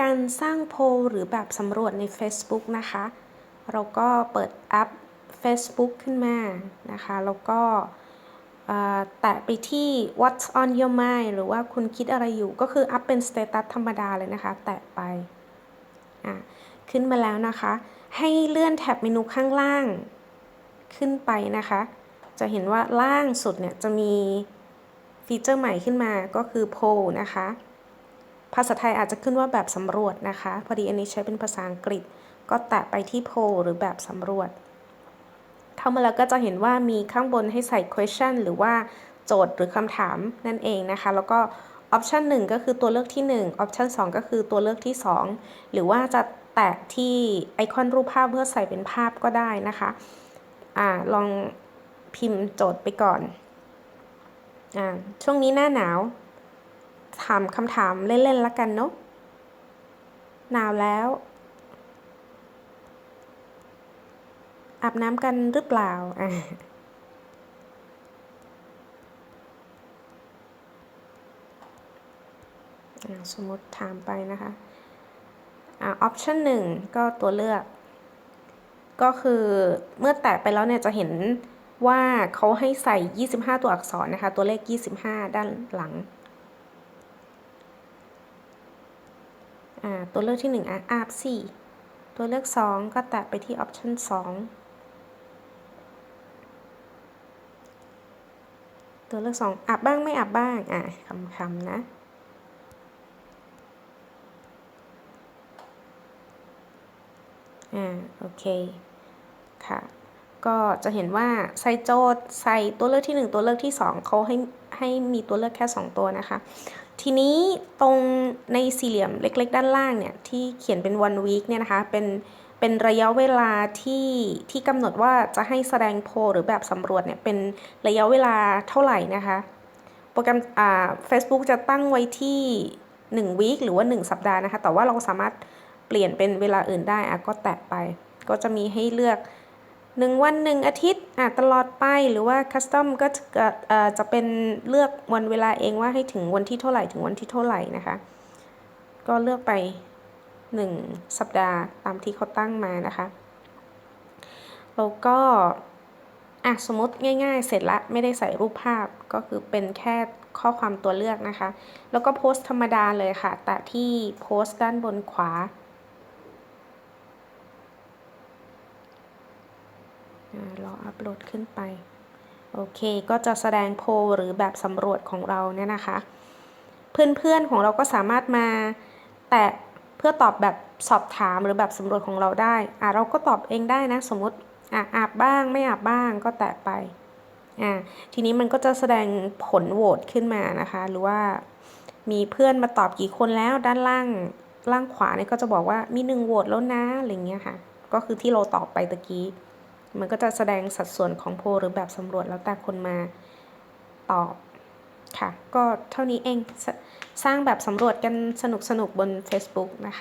การสร้างโพลหรือแบบสำรวจใน Facebook นะคะ เราก็เปิดแอป Facebook ขึ้นมานะคะ แล้วก็แตะไปที่ What's on your mind หรือว่าคุณคิดอะไรอยู่ ก็คืออัพเป็นสเตตัสธรรมดาเลยนะคะ แตะไปะขึ้นมาแล้วนะคะ ให้เลื่อนแท็บเมนูข้างล่างขึ้นไปนะคะ จะเห็นว่าล่างสุดเนี่ยจะมีฟีเจอร์ใหม่ขึ้นมาก็คือโพลนะคะ ภาษาไทยอาจจะขึ้นว่าแบบสำรวจนะคะ พอดีอันนี้ใช้เป็นภาษาอังกฤษ ก็แตะไปที่โพหรือแบบสำรวจ เข้ามาแล้วก็จะเห็นว่ามีข้างบนให้ใส่ question หรือว่าโจทย์หรือคำถามนั่นเองนะคะ แล้วก็ option 1 ก็คือตัวเลือกที่ 1 option 2 ก็คือตัวเลือกที่ 2 หรือว่าจะแตะที่ไอคอนรูปภาพเพื่อใส่เป็นภาพก็ได้นะคะอ่าลองพิมพ์โจทย์ไปก่อนอ่าช่วงนี้หน้าหนาว ถามคำถามเล่นๆละกันเนาะหนาวแล้ว อาบน้ำกันหรือเปล่าอะสมมติถามไปนะคะอ่าออปชันหนึ่งก็ตัวเลือก ก็คือเมื่อแตะไปแล้วเนี่ยจะเห็นว่าเขาให้ใส่ 25 ตัวอักษรนะคะ ตัวเลข 25 ด้านหลัง อ่า ตัวเลือกที่1อะอาบสี่ตัวเลือก 2 ก็แตะไปที่ option 2 ตัวเลือก 2อาบบ้างไม่อาบบ้าง อะคำคำๆนะอ่าโอเค ค่ะ ก็จะเห็นว่าใส่โจทย์ใส่ตัวเลือกที่ 1 ตัวเลือกที่ 2เขาให้ให้มีตัวเลือกแค่ 2 ตัวนะคะ ทีนี้ตรงในสี่เหลี่ยมเล็กๆ ด้านล่างเนี่ยที่เขียนเป็น one week เนี่ยนะคะเป็นเป็นระยะเวลาที่ที่กำหนดว่าจะให้แสดงโพลหรือแบบสำรวจเนี่ยเป็นระยะเวลาเท่าไหร่นะคะ โปรแกรมอ่า Facebook จะตั้งไว้ที่ 1 วีคหรือว่า 1 สัปดาห์นะคะ แต่ว่าเราสามารถเปลี่ยนเป็นเวลาอื่นได้อะก็แตะไป ก็จะมีให้เลือก 1 วัน 1 อาทิตย์อะตลอดไปหรือว่าคัสตอมก็จะจะเป็นเลือกวันเวลาเองว่าให้ถึงวันที่เท่าไหร่ถึงวันที่เท่าไหร่นะคะ ก็เลือกไป 1 สัปดาห์ตามที่เขาตั้งมานะคะแล้วก็อะสมมติง่าย ๆ เสร็จละไม่ได้ใส่รูปภาพก็คือเป็นแค่ข้อความตัวเลือกนะคะ แล้วก็โพสต์ธรรมดาเลยค่ะ แต่ที่โพสต์ด้านบนขวา อ่า รออัปโหลดขึ้นไป โอเค ก็จะแสดงโพลหรือแบบสำรวจของเราเนี่ยนะคะ เพื่อนๆของเราก็สามารถมาแตะเพื่อตอบแบบสอบถามหรือแบบสำรวจของเราได้ อ่าเราก็ตอบเองได้นะ สมมติอะอาบบ้างไม่อาบบ้างก็แตะไป อ่าทีนี้มันก็จะแสดงผลโหวตขึ้นมานะคะ หรือว่ามีเพื่อนมาตอบกี่คนแล้วด้านล่างล่างขวาเนี่ยก็จะบอกว่ามีหนึ่งโหวตแล้วนะอะไรเงี้ยค่ะ ก็คือที่เราตอบไปตะกี้ มันก็จะแสดงสัดส่วนของโพลหรือแบบสำรวจแล้วแต่คนมาตอบค่ะ ก็เท่านี้เองสสร้างแบบสำรวจกันสนุกๆบน Facebook นะคะ